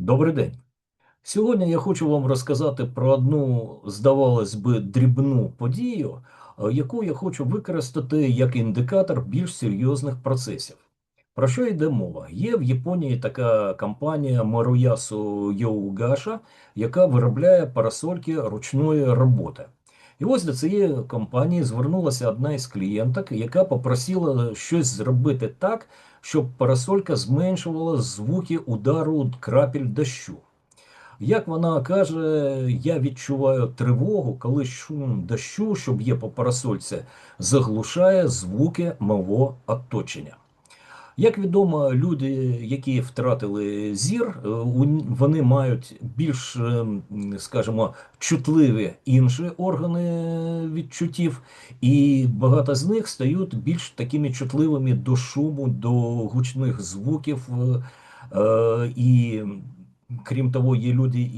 Добрий день. Сьогодні я хочу вам розказати про одну, здавалось би, дрібну подію, е, яку я хочу використати як індикатор більш серйозних процесів. Про що йде мова? Є в Японії така компанія Маруясу Йоугаша, яка виробляє парасольки ручної роботи. І ось до цієї компанії звернулася одна із клієнток, яка попросила щось зробити так, щоб парасолька зменшувала звуки удару крапель дощу. Як вона каже, я відчуваю тривогу, коли дощу, що б'є по парасольці, заглушає звуки мого оточення. Як відомо, люди, які втратили зір, е, вони мають більш, е, скажімо, чутливі інші органи відчуттів, і багато з них стають більш такими чутливими до шуму, до гучних звуків. е, І крім того, є люди,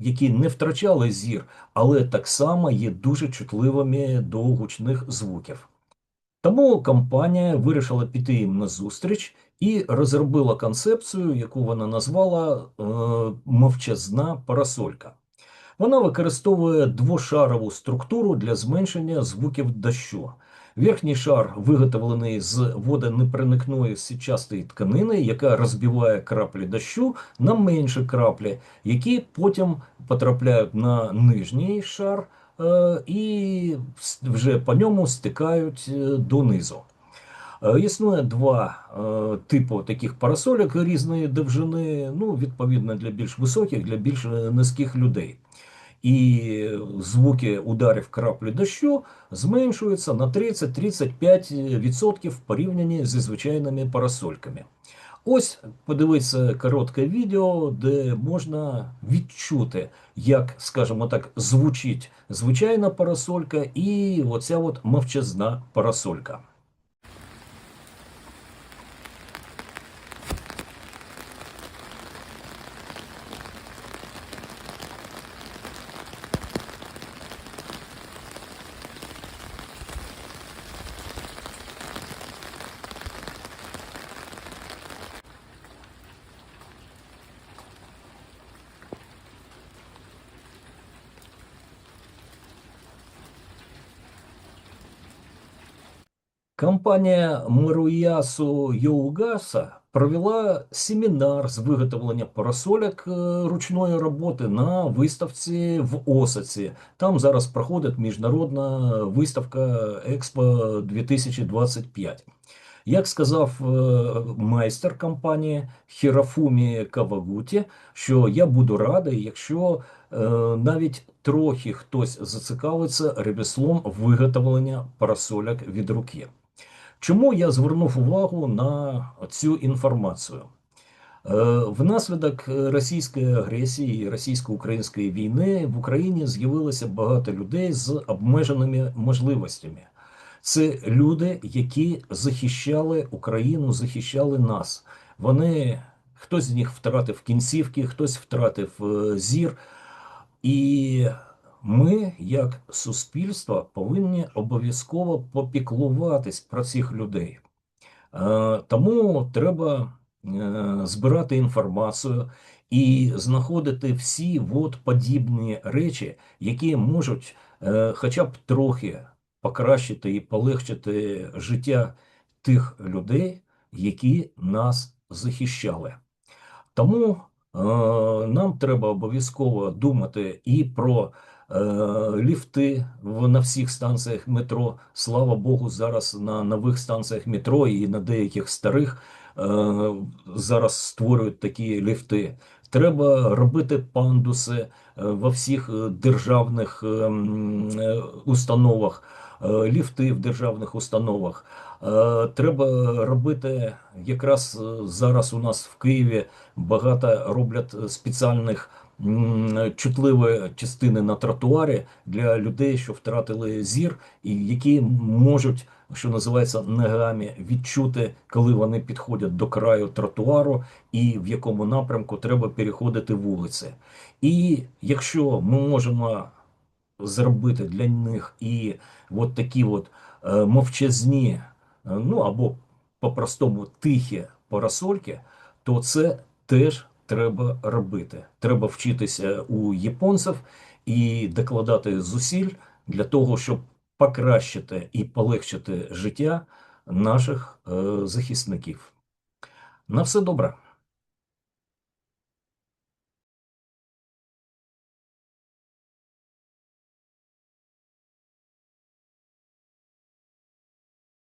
які не втрачали зір, але так само є дуже чутливими до гучних звуків. Тому компанія вирішила піти їм на зустріч і розробила концепцію, яку вона назвала е, мовчазна парасолька. Вона використовує двошарову структуру для зменшення звуків дощу. Верхній шар виготовлений з водонепроникної сітчастої тканини, яка розбиває краплі дощу на менші краплі, які потім потрапляють на нижній шар і вже по ньому стикають е, донизу. Е, Існує два е, типу таких парасольок різної довжини, ну, відповідно для більш високих, для більш е, низьких людей. І звуки ударів краплі дощу зменшуються на 30-35% в порівнянні зі звичайними парасольками. Ось подивіться коротке відео, де можна відчути, як, скажімо так, звучить звичайна парасолька і оця от мовчазна парасолька. Компанія Маруясу Йоугаса провела семінар з виготовлення парасольок е, ручної роботи на виставці в Осаці. Там зараз проходить міжнародна виставка Експо 2025. Як сказав е, майстер компанії Хірафумі Кавагуті, що я буду радий, якщо е, навіть трохи хтось зацікавиться ремеслом виготовлення парасольок від руки. Чому я звернув увагу на цю інформацію? Е, Внаслідок російської агресії і російсько-української війни в Україні з'явилося багато людей з обмеженими можливостями. Це люди, які захищали Україну, захищали нас. Вони хтось з них втратив кінцівки, хтось втратив е, зір. І ми, як суспільство, повинні обов'язково попіклуватись про цих людей. Е, Тому треба е, збирати інформацію і знаходити всі от подібні речі, які можуть е, хоча б трохи покращити і полегшити життя тих людей, які нас захищали. Тому нам треба обов'язково думати і про ліфти в, на всіх станціях метро. Слава Богу, зараз на нових станціях метро і на деяких старих е, зараз створюють такі ліфти. Треба робити пандуси е, во всіх е, державних е, е, установах, е, ліфти в державних установах. Е, Треба робити якраз е, зараз у нас в Києві багато роблять спеціальних чутливі частини на тротуарі для людей, що втратили зір, і які можуть, що називається, ногами відчути, коли вони підходять до краю тротуару і в якому напрямку треба переходити вулиці. І якщо ми можемо зробити для них і от такі от е, мовчазні, е, ну або по-простому тихі парасольки, то це теж треба робити. Треба вчитися у японців і докладати зусиль для того, щоб покращити і полегшити життя наших е, захисників. На все добре.